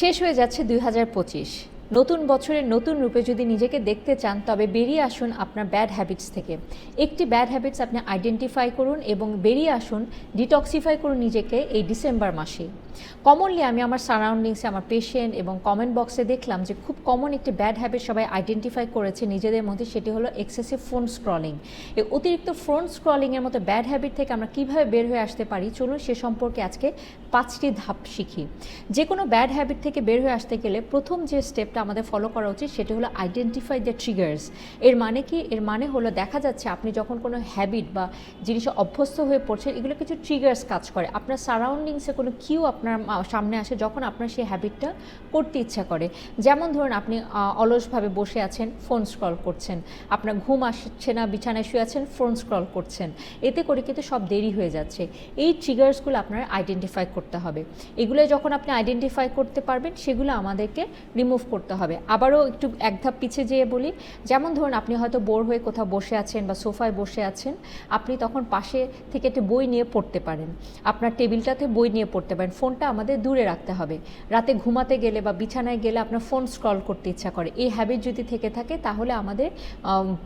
শেষ হয়ে যাচ্ছে দুই হাজার পঁচিশ। নতুন বছরের নতুন রূপে যদি নিজেকে দেখতে চান, তবে বেরিয়ে আসুন আপনার ব্যাড হ্যাবিটস থেকে। একটি ব্যাড হ্যাবিটস আপনি আইডেন্টিফাই করুন এবং বেরিয়ে আসুন ডিটক্সিফাই করুন নিজেকে এই ডিসেম্বর মাসে। কমনলি আমি আমার সারাউন্ডিংসে আমার পেশেন্ট এবং কমেন্ট বক্সে দেখলাম যে খুব কমন একটি ব্যাড হ্যাবিট সবাই আইডেন্টিফাই করেছে নিজেদের মধ্যে, সেটি হলো এক্সেসিভ ফোন স্ক্রলিং এই অতিরিক্ত ফোন স্ক্রলিংয়ের মতো ব্যাড হ্যাবিট থেকে আমরা কীভাবে বের হয়ে আসতে পারি, চলুন সে সম্পর্কে আজকে পাঁচটি ধাপ শিখি। যে কোনো ব্যাড হ্যাবিট থেকে বের হয়ে আসতে গেলে প্রথম যে স্টেপটা আমাদের ফলো করা উচিত সেটি হলো আইডেন্টিফাই দ্য ট্রিগার্স এর মানে কি? এর মানে হলো দেখা যাচ্ছে আপনি যখন কোনো হ্যাবিট বা জিনিসে অভ্যস্ত হয়ে পড়ছেন, এগুলো কিছু ট্রিগার্স কাজ করে। আপনার সারাউন্ডিংসে কোনো কিউ আপনার সামনে আসে যখন আপনার সেই হ্যাবিটটা করতে ইচ্ছা করে। যেমন ধরুন আপনি অলসভাবে বসে আছেন ফোন স্ক্রল করছেন। আপনার ঘুম আসছে না, বিছানায় শুয়ে আছেন ফোন স্ক্রল করছেন। এতে করে কিন্তু সব দেরি হয়ে যাচ্ছে। এই ট্রিগার্সগুলো আপনার আইডেন্টিফাই করতে হবে। এগুলো যখন আপনি আইডেন্টিফাই করতে পারবেন, সেগুলো আমাদেরকে রিমুভ করতে হবে। আবারও একটু এক ধাপ পিছিয়ে যেয়ে বলি, যেমন ধরুন আপনি হয়তো বোর হয়ে কোথাও বসে আছেন বা সোফায় বসে আছেন, আপনি তখন পাশে থেকে একটি বই নিয়ে পড়তে পারেন। আপনার টেবিলটাতে বই নিয়ে পড়তে পারেন। ফোনটা আমাদের দূরে রাখতে হবে। রাতে ঘুমাতে গেলে বা বিছানায় গেলে আপনার ফোন স্ক্রল করতে ইচ্ছা করে। এই হ্যাবিট যদি থেকে থাকে, তাহলে আমাদের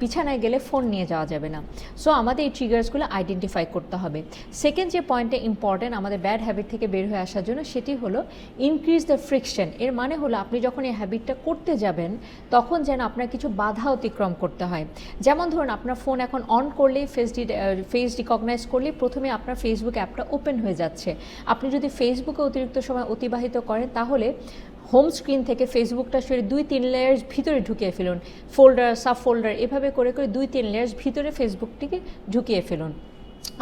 বিছানায় গেলে ফোন নিয়ে যাওয়া যাবে না। সো আমাদের এই ট্রিগার্সগুলো আইডেন্টিফাই করতে হবে। সেকেন্ড যে পয়েন্টটা ইম্পর্টেন্ট আমাদের ব্যাড হ্যাবিট থেকে বের হয়ে আসার জন্য, সেটি হলো ইনক্রিজ দ্য ফ্রিকশন এর মানে হলো, আপনি যখন এই হ্যাবিটটা করতে যাবেন, তখন যেন আপনার কিছু বাধা অতিক্রম করতে হয়। যেমন ধরুন, আপনার ফোন এখন অন করলেই ফেস ডি ফেস রিকগনাইজ করলেই প্রথমে আপনার ফেসবুক অ্যাপটা ওপেন হয়ে যাচ্ছে। আপনি যদি ফেসবুকে অতিরিক্ত সময় অতিবাহিত করেন, তাহলে হোম স্ক্রিন থেকে ফেসবুকটা সরে দুই তিন লেয়ার্স ভিতরে ঢুকিয়ে ফেলুন। ফোল্ডার সাব ফোল্ডার এভাবে করে করে দুই তিন লেয়ার্স ভিতরে ফেসবুকটিকে ঢুকিয়ে ফেলুন।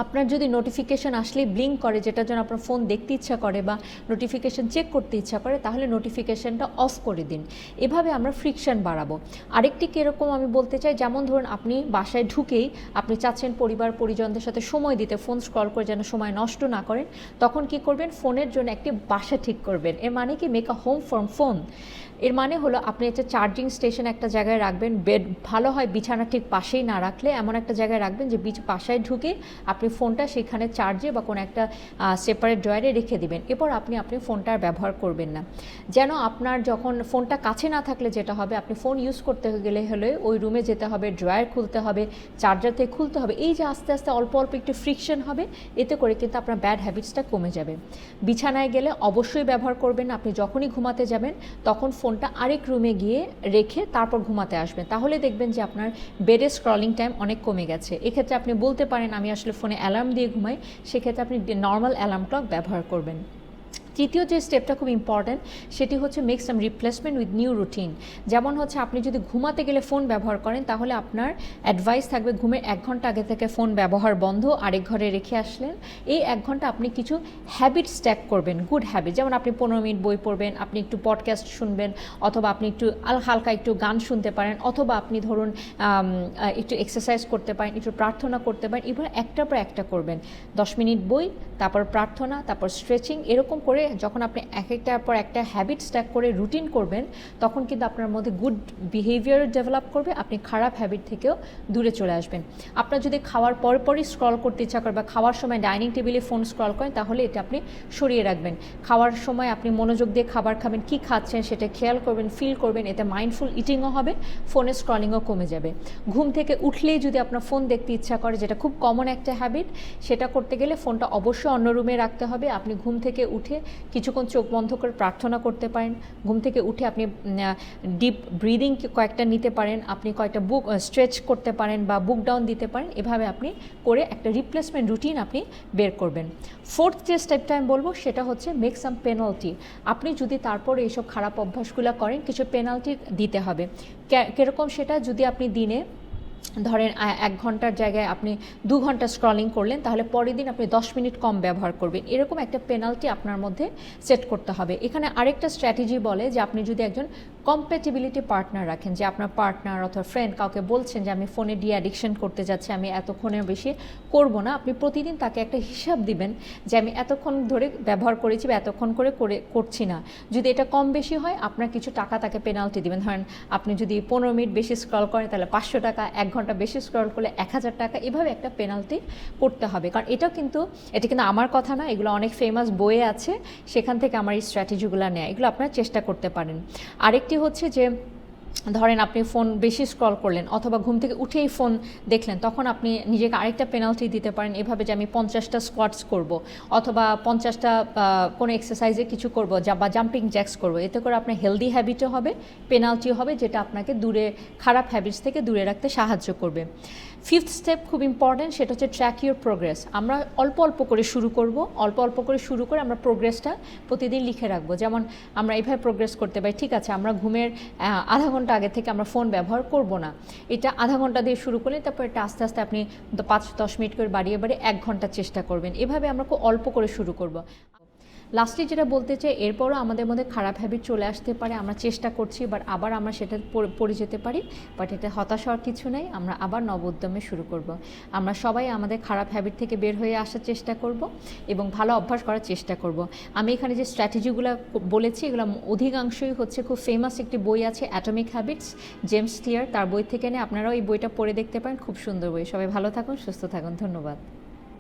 আপনার যদি নোটিফিকেশন আসলেই ব্লিঙ্ক করে, যেটার জন্য আপনার ফোন দেখতে ইচ্ছা করে বা নোটিফিকেশন চেক করতে ইচ্ছা করে, তাহলে নোটিফিকেশনটা অফ করে দিন। এভাবে আমরা ফ্রিকশন বাড়াবো। আরেকটি কীরকম আমি বলতে চাই, যেমন ধরুন আপনি বাসায় ঢুকেই আপনি চাচ্ছেন পরিবার, পরিজনদের সাথে সময় দিতে ফোন স্ক্রল করে যেন সময় নষ্ট না করেন, তখন কি করবেন? ফোনের জন্য একটি বাসা ঠিক করবেন। এর মানে কি? Make a home from phone এর মানে হলো আপনি একটা চার্জিং স্টেশন একটা জায়গায় রাখবেন বেড ভালো হয় বিছানা ঠিক পাশেই না রাখলে এমন একটা জায়গায় রাখবেন যে বিচ পাশায় ঢুকে আপনি ফোনটা সেখানে চার্জে বা কোনো একটা সেপারেট ড্রয়ারে রেখে দিবেন। এরপর আপনি আপনি ফোনটা আর ব্যবহার করবেন না। যেন আপনার যখন ফোনটা কাছে না থাকলে যেটা হবে, আপনি ফোন ইউজ করতে গেলে হলে ওই রুমে যেতে হবে ড্রয়ার খুলতে হবে চার্জার থেকে খুলতে হবে। এই যে আস্তে আস্তে অল্প অল্প একটু ফ্রিকশন হবে, এতে করে কিন্তু আপনার ব্যাড হ্যাবিটসটা কমে যাবে। বিছানায় গেলে অবশ্যই ব্যবহার করবেন। আপনি যখনই ঘুমাতে যাবেন, তখন ফোনটা আরেক রুমে গিয়ে রেখে তারপর ঘুমাতে আসবেন। তাহলে দেখবেন যে আপনার বেডে স্ক্রলিং টাইম অনেক কমে গেছে। এক্ষেত্রে আপনি বলতে পারেন, আমি আসলে ফোনে অ্যালার্ম দিয়ে ঘুমাই সেক্ষেত্রে আপনি নর্মাল অ্যালার্ম ক্লক ব্যবহার করবেন। তৃতীয় যে স্টেপটা খুব ইম্পর্ট্যান্ট সেটি হচ্ছে make some replacement with new routine যেমন হচ্ছে আপনি যদি ঘুমাতে গেলে ফোন ব্যবহার করেন, তাহলে আপনার অ্যাডভাইস থাকবে ঘুমের এক ঘণ্টা আগে থেকে ফোন ব্যবহার বন্ধ, আরেক ঘরে রেখে আসলেন। এই এক ঘণ্টা আপনি কিছু হ্যাবিট স্ট্যাক করবেন গুড হ্যাবিট যেমন আপনি পনেরো মিনিট বই পড়বেন, আপনি একটু পডকাস্ট শুনবেন, অথবা আপনি একটু হালকা একটু গান শুনতে পারেন, অথবা আপনি ধরুন একটু এক্সারসাইজ করতে পারেন, একটু প্রার্থনা করতে পারেন, এবার একটার পর একটা করবেন। দশ মিনিট বই, তারপর প্রার্থনা, তারপর স্ট্রেচিং এরকম করে যখন আপনি এক একটার পর একটা হ্যাবিট স্ট্যাক করে রুটিন করবেন, তখন কিন্তু আপনার মধ্যে গুড বিহেভিয়ার ডেভেলপ করবে, আপনি খারাপ হ্যাবিট থেকেও দূরে চলে আসবেন। আপনার যদি খাওয়ার পর পরই স্ক্রল করতে ইচ্ছা করে বা খাওয়ার সময় ডাইনিং টেবিলে ফোন স্ক্রল করেন, তাহলে এটা আপনি সরিয়ে রাখবেন। খাওয়ার সময় আপনি মনোযোগ দিয়ে খাবার খাবেন, কী খাচ্ছেন সেটা খেয়াল করবেন ফিল করবেন, এতে মাইন্ডফুল ইটিংও হবে ফোনের স্ক্রলিংও কমে যাবে। ঘুম থেকে উঠলেই যদি আপনার ফোন দেখতে ইচ্ছা করে, যেটা খুব কমন একটা হ্যাবিট সেটা করতে গেলে ফোনটা অবশ্যই অন্য রুমে রাখতে হবে। আপনি ঘুম থেকে উঠে কিছুক্ষণ চোখ বন্ধ করে প্রার্থনা করতে পারেন। ঘুম থেকে উঠে আপনি ডিপ ব্রিদিং কয়েকটা নিতে পারেন। আপনি কয়েকটা বুক স্ট্রেচ করতে পারেন বা বুক ডাউন দিতে পারেন। এভাবে আপনি করে একটা রিপ্লেসমেন্ট রুটিন আপনি বের করবেন। ফোর্থ যে স্টেপটা আমি বলব, সেটা হচ্ছে মেক সাম পেনাল্টি আপনি যদি তারপরে এইসব খারাপ অভ্যাসগুলো করেন, কিছু পেনাল্টি দিতে হবে। কীরকম সেটা যদি আপনি দিনে ধরেন এক ঘণ্টার জায়গায় আপনি দু ঘণ্টা স্ক্রলিং করলেন, তাহলে পরের দিন আপনি দশ মিনিট কম ব্যবহার করবেন। এরকম একটা পেনাল্টি আপনার মধ্যে সেট করতে হবে। এখানে আরেকটা স্ট্র্যাটেজি বলে যে, আপনি যদি একজন কম্প্যাটিবিলিটি পার্টনার রাখেন, যে আপনার পার্টনার অথবা ফ্রেন্ড কাউকে বলছেন যে, আমি ফোনে ডি অ্যাডিকশন করতে যাচ্ছি, আমি এতক্ষণের বেশি করব না। আপনি প্রতিদিন তাকে একটা হিসাব দিবেন যে, আমি এতক্ষণ ধরে ব্যবহার করেছি বা এতক্ষণ করে করে করছি না। যদি এটা কম বেশি হয়, আপনার কিছু টাকা তাকে পেনাল্টি দিবেন। ধরেন, আপনি যদি পনেরো মিনিট বেশি স্ক্রল করেন, তাহলে পাঁচশো টাকা এক ঘণ্টা বেশি স্ক্রল করলে এক হাজার টাকা, এভাবে একটা পেনাল্টি করতে হবে। কারণ এটাও কিন্তু, এটা কিন্তু আমার কথা না এগুলো অনেক ফেমাস বইয়ে আছে, সেখান থেকে আমার এই স্ট্র্যাটেজিগুলো নেয়, এগুলো আপনারা চেষ্টা করতে পারেন। আরেকটি হচ্ছে যে ধরেন আপনি ফোন বেশি স্ক্রল করলেন অথবা ঘুম থেকে উঠেই ফোন দেখলেন, তখন আপনি নিজেকে আরেকটা পেনাল্টি দিতে পারেন এভাবে যে আমি পঞ্চাশটা স্কোয়াটস করব অথবা পঞ্চাশটা কোনো এক্সারসাইজে কিছু করব যা, বা জাম্পিং জ্যাক্স করব। এতে করে আপনার হেলদি হ্যাবিটও হবে পেনাল্টিও হবে, যেটা আপনাকে দূরে, খারাপ হ্যাবিটস থেকে দূরে রাখতে সাহায্য করবে। ফিফথ স্টেপ খুব ইম্পর্ট্যান্ট সেটা হচ্ছে ট্র্যাক ইউর প্রোগ্রেস আমরা অল্প অল্প করে শুরু করব, অল্প অল্প করে শুরু করে আমরা প্রোগ্রেসটা প্রতিদিন লিখে রাখব। যেমন আমরা এইভাবে প্রোগ্রেস করতে পারি, ঠিক আছে, আমরা ঘুমের আধা ঘণ্টা আগে থেকে আমরা ফোন ব্যবহার করব না। এটা আধা ঘণ্টা দিয়ে শুরু করলে তারপর এটা আস্তে আস্তে আপনি পাঁচ দশ মিনিট করে বাড়িয়ে বাড়িয়ে এক ঘণ্টা চেষ্টা করবেন। এভাবে আমরা খুব অল্প করে শুরু করব। লাস্টে যেটা বলতে চাই, এরপরও আমাদের মধ্যে খারাপ হ্যাবিট চলে আসতে পারে, আমরা চেষ্টা করছি বাট আবার আমরা সেটা পড়ে- যেতে পারি বাট এটা হতাশ হওয়ার কিছু নেই, আমরা আবার নব উদ্যমে শুরু করব। আমরা সবাই আমাদের খারাপ হ্যাবিট থেকে বের হয়ে আসার চেষ্টা করব এবং ভালো অভ্যাস করার চেষ্টা করব। আমি এখানে যে স্ট্র্যাটেজিগুলো বলেছি, এগুলো অধিকাংশই হচ্ছে খুব ফেমাস একটি বই আছে অ্যাটমিক হ্যাবিটস জেমস ক্লিয়ার তার বই থেকে নিয়ে আপনারাও এই বইটা পড়ে দেখতে পারেন, খুব সুন্দর বই। সবাই ভালো থাকুন, সুস্থ থাকুন, ধন্যবাদ।